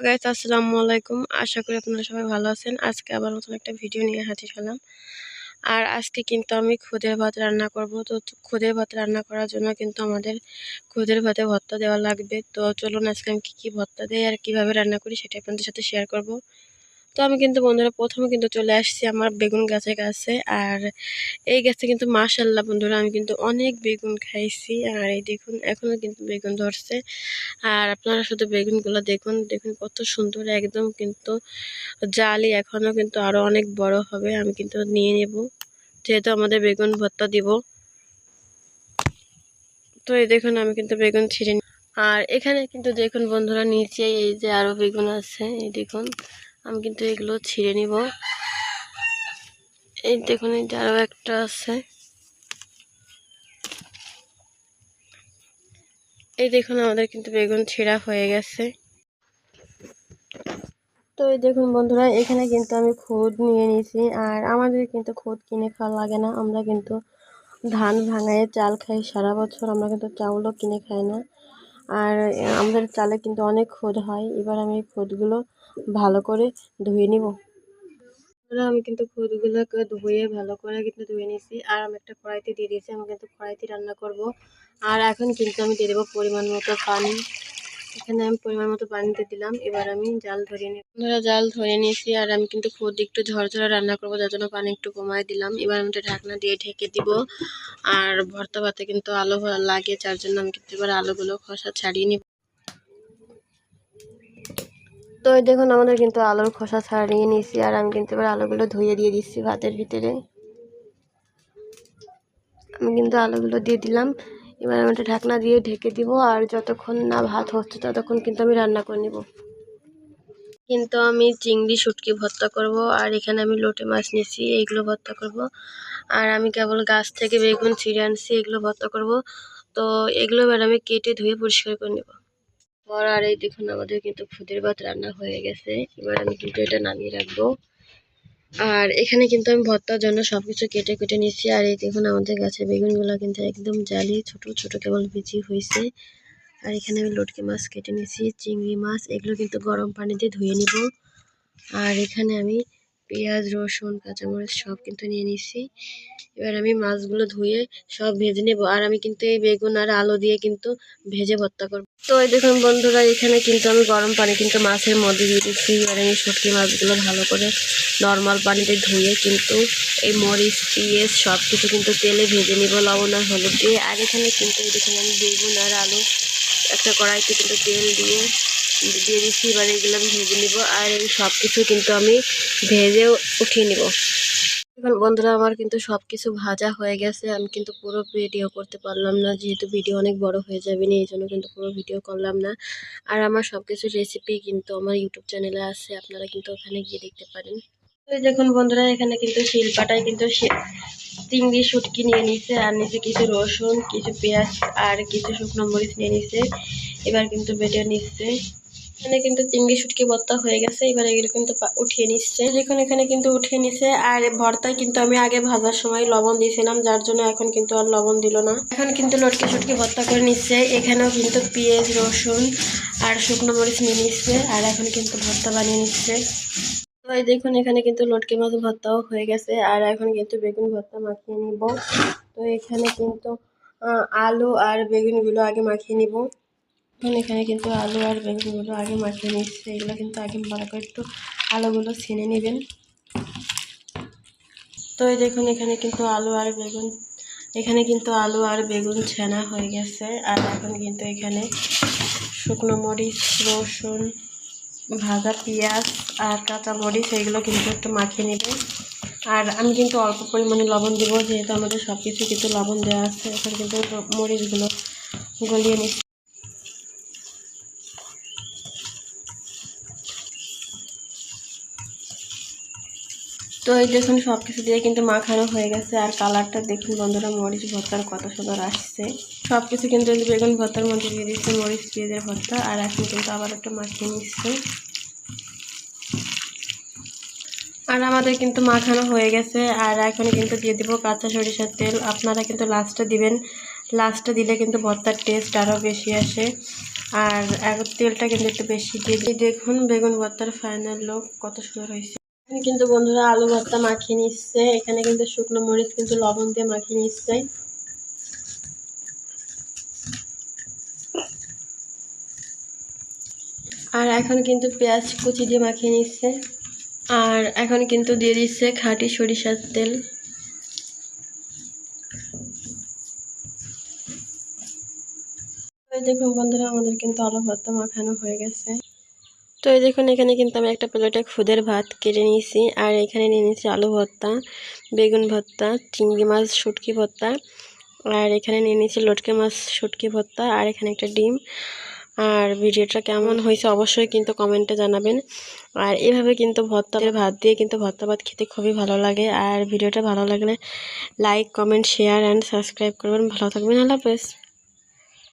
Guys, আসসালামু আলাইকুম। আশা করি আপনারা সবাই ভালো আছেন। আজকে আবার নতুন একটা ভিডিও নিয়ে হাজির হলাম। আর আজকে কিন্তু আমি খুদের ভাত রান্না করব। তো খুদের ভাত রান্না করার জন্য কিন্তু আমাদের খুদের ভাতে ভর্তা দেওয়া লাগবে। তো চলুন আজকে আমি কী কী ভর্তা দেয় আর কীভাবে রান্না করি সেটা আপনাদের সাথে শেয়ার করব। তো আমি কিন্তু বন্ধুরা প্রথমে কিন্তু চলে আসছি আমার বেগুন গাছের কাছে। আর এই গাছে কিন্তু মাশাল্লাহ বন্ধুরা আমি কিন্তু অনেক বেগুন খাইছি। আর এই দেখুন এখনও কিন্তু বেগুন ধরছে। আর আপনারা শুধু বেগুনগুলো দেখুন দেখুন কত সুন্দর, একদম কিন্তু জালি এখনও কিন্তু আরও অনেক বড় হবে, আমি কিন্তু নিয়ে নেব। যেহেতু আমাদের বেগুন ভর্তা দিব। তো এই দেখুন, আমি কিন্তু বেগুন ছিঁড়ে আর এখানে কিন্তু দেখুন বন্ধুরা নিচে এই যে আরও বেগুন আছে, এই দেখুন। আমি কিন্তু এগুলো ছিঁড়ে নিব। এই দেখুন, এই আরও একটা আছে। এই দেখুন, আমাদের কিন্তু বেগুন ছিঁড়া হয়ে গেছে। তো এই দেখুন বন্ধুরা, এখানে কিন্তু আমি খুদ নিয়ে নিয়েছি, আর আমাদের কিন্তু খুদ কিনে খাওয়া লাগে না। আমরা কিন্তু ধান ভাঙায় চাল খাই সারা বছর, আমরা কিন্তু চাউলও কিনে খাই না। আর আমাদের চালে কিন্তু অনেক খোদ হয়। এবার আমি খোদগুলো ভালো করে ধুয়ে নিব। আমি কিন্তু খুদগুলোকে ধুয়ে ভালো করে কিন্তু ধুয়ে নিয়েছি আর আমি একটা কড়াইতে দিয়ে দিয়েছি, আমি কিন্তু কড়াইতে রান্না করব। আর এখন কিন্তু আমি দিয়ে দেবো পরিমাণ মতো পানি। এখানে আমি পরিমাণ মতো পানিতে দিলাম, এবার আমি জাল ধরিয়ে নিই ধরা জাল ধরে নিয়েছি, আর আমি কিন্তু খুদ একটু ঝরঝরে রান্না করব, যার জন্য পানি একটু কমায় দিলাম। এবার আমি একটা ঢাকনা দিয়ে ঢেকে দিব। আর ভর্তা ভাতে কিন্তু আলো লাগে, যার জন্য আমি কিন্তু এবার আলোগুলো খসা ছাড়িয়ে নিব। তো দেখুন, আমাদের কিন্তু আলুর খোসা ছাড়িয়ে নিয়েছি, আর আমি কিন্তু এবার আলুগুলো ধুয়ে দিয়ে দিচ্ছি ভাতের ভিতরে। আমি কিন্তু আলুগুলো দিয়ে দিলাম। এবার আমি একটা ঢাকনা দিয়ে ঢেকে দিব, আর যতক্ষণ না ভাত হচ্ছে ততক্ষণ কিন্তু আমি রান্না করে নেব। কিন্তু আমি চিংড়ি শুটকি ভর্তা করব, আর এখানে আমি লোটে মাছ নিয়েছি, এইগুলো ভর্তা করব। আর আমি কেবল গাছ থেকে বেগুন ছিঁড়ে আনছি, এগুলো ভর্তা করব। তো এগুলো এবার আমি কেটে ধুয়ে পরিষ্কার করে নেব। পর আর এই দেখুন আমাদের কিন্তু খুদের ভাত রান্না হয়ে গেছে। এবার আমি কিন্তু এটা নামিয়ে রাখব। আর এখানে কিন্তু আমি ভর্তার জন্য সব কিছু কেটে কেটে নিচ্ছি আর এই দেখুন আমাদের গাছের বেগুনগুলো কিন্তু একদম জালি, ছোট ছোট কেবল বিচি হয়েছে। আর এখানে আমি লটকে মাছ কেটে নিয়েছি, চিংড়ি মাছ, এগুলো কিন্তু গরম পানিতে ধুয়ে নিব। আর এখানে আমি পেঁয়াজ, রসুন, কাঁচামরিচ সব কিন্তু নিয়ে নিচ্ছি এবার আমি মাছগুলো ধুয়ে সব ভেজে নেব। আর আমি কিন্তু এই বেগুন আর আলু দিয়ে কিন্তু ভেজে ভর্তা করব। তো এই দেখুন বন্ধুরা, এখানে কিন্তু আমি গরম পানি কিন্তু মাছের মধ্যে দিয়ে দিচ্ছি। এবার আমি শুটকি মাছগুলো ভালো করে নর্মাল পানিতে ধুয়ে কিন্তু এই মরিচ, পিঁয়াজ সব কিছু কিন্তু তেলে ভেজে নিব। লবণ আর হলুদ দিয়ে। আর এখানে কিন্তু এই দেখুন আমি বেগুন আর আলু একটা কড়াইতে কিন্তু তেল দিয়ে দিয়ে দিচ্ছি, এবার এগুলো আমি ভেজে নিব আর এই সব কিছু কিন্তু আমি ভেজেও উঠিয়ে নিব। এখন বন্ধুরা, আমার কিন্তু সব কিছু ভাজা হয়ে গেছে। আমি কিন্তু পুরো ভিডিও করতে পারলাম না, যেহেতু ভিডিও অনেক বড় হয়ে যাবে না, এই জন্য কিন্তু পুরো ভিডিও করলাম না। আর আমার সব কিছু রেসিপি কিন্তু আমার ইউটিউব চ্যানেলে আছে, আপনারা কিন্তু ওখানে গিয়ে দেখতে পারেন। দেখুন বন্ধুরা, এখানে কিন্তু শিলপাটায় কিন্তু চিংড়ি শুটকি নিয়ে নিছে, আর নিচে কিছু রসুন, কিছু পেঁয়াজ, আর কিছু শুকনো মরিচ নিয়ে নিছে। এবার কিন্তু বেটে নিচ্ছে। এখানে কিন্তু চিংড়ি শুটকি ভর্তা হয়ে গেছে, এবার এগুলো কিন্তু উঠিয়ে নিচ্ছে। দেখুন এখানে কিন্তু উঠিয়ে নিচ্ছে আর ভর্তায় কিন্তু আমি আগে ভাজার সময় লবণ দিয়েছিলাম, যার জন্য এখন কিন্তু আর লবণ দিল না। এখন কিন্তু লটকি শুটকি ভর্তা করে নিচ্ছে, এখানেও কিন্তু পেঁয়াজ, রসুন আর শুকনো মরিচ নিয়ে নিচ্ছে, আর এখন কিন্তু ভর্তা বানিয়ে নিচ্ছে। তো দেখুন, এখানে কিন্তু লটকি মাছ ভর্তাও হয়ে গেছে, আর এখন কিন্তু বেগুন ভর্তা মাখিয়ে নিব। তো এখানে কিন্তু আলু আর বেগুনগুলো আগে মাখিয়ে নিব। এখন এখানে কিন্তু আলু আর বেগুনগুলো আগে মাখিয়ে নিচ্ছে এগুলো কিন্তু আগে ভালো করে একটু আলুগুলো ছিনে নেবেন। তো এই দেখুন, এখানে কিন্তু আলু আর বেগুন, এখানে কিন্তু আলু আর বেগুন ছেনা হয়ে গেছে। আর এখন কিন্তু এখানে শুকনো মরিচ, রসুন, ভাজা পেঁয়াজ আর কাঁচা মরিচ, এগুলো কিন্তু একটু মাখিয়ে নেবেন। আর আমি কিন্তু অল্প পরিমাণে লবণ দেবো, যেহেতু আমাদের সব কিছু কিন্তু লবণ দেওয়া আছে। এখন কিন্তু মরিচগুলো গলিয়ে নিচ্ছি। তো এই দেখুন সব কিছু দিয়ে কিন্তু মাখানো হয়ে গেছে, আর কালারটা দেখুন বন্ধুরা, মরিচ ভর্তার কত সুন্দর আসছে। সব কিছু কিন্তু বেগুন ভর্তার মধ্যে দিয়ে দিচ্ছে মরিচ, পেঁয়াজের ভর্তা, আর এখন কিন্তু আবার একটু মাখিয়ে নিচ্ছে। আর আমাদের কিন্তু মাখানো হয়ে গেছে, আর এখন কিন্তু দিয়ে দিব কাঁচা সরিষার তেল। আপনারা কিন্তু লাস্টে দিবেন, লাস্টে দিলে কিন্তু ভর্তার টেস্ট আরও বেশি আসে। আর তেলটা কিন্তু একটু বেশি দিয়ে দেখুন, বেগুন ভর্তার ফাইনাল লোক কত সুন্দর হয়েছে। কিন্তু বন্ধুরা আলু ভর্তা মাখিয়ে নিচ্ছে। এখানে কিন্তু শুকনো মরিচ, কিন্তু লবণ দিয়ে মাখিয়ে নিচ্ছে। আর এখন কিন্তু পেঁয়াজ কুচি দিয়ে মাখিয়ে নিচ্ছে। আর এখন কিন্তু দিয়ে দিচ্ছে খাঁটি সরিষার তেল। দেখুন বন্ধুরা, আমাদের কিন্তু আলু ভর্তা মাখানো হয়ে গেছে। তো এই দেখুন, এখানে কিন্তু আমি একটা প্লেটে খুদের ভাত কেটে নিয়েছি। আর এখানে নিয়ে নিয়েছি আলু ভর্তা, বেগুন ভর্তা, চিংড়ি মাছ, শুটকি ভর্তা। আর এখানে নিয়ে নিয়েছি লটকে মাছ, শুটকি ভর্তা আর এখানে একটা ডিম। আর ভিডিওটা কেমন হয়েছে অবশ্যই কিন্তু কমেন্টে জানাবেন। আর এভাবে কিন্তু ভর্তা ভাত দিয়ে কিন্তু ভর্তা ভাত খেতে খুবই ভালো লাগে। আর ভিডিওটা ভালো লাগলে like, comment, share, and subscribe করবেন। ভালো থাকবেন, আল্লাহ হাফেজ।